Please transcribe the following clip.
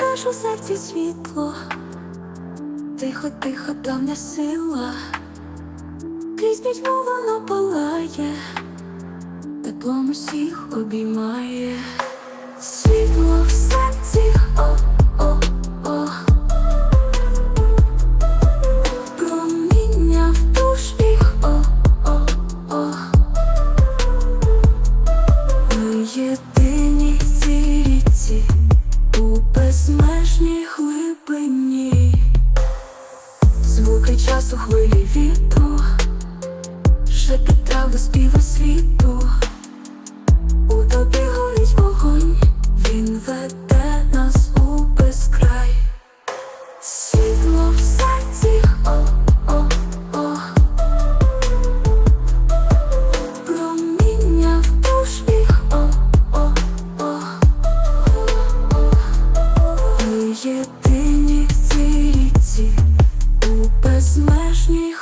Маєш у серці світло, тихо, тихо, давня сила, крізь пітьму воно палає, теплом усіх обіймає. Світло в серці, звуки часу хвилі вітру, шепіт трав до співу світу, їхній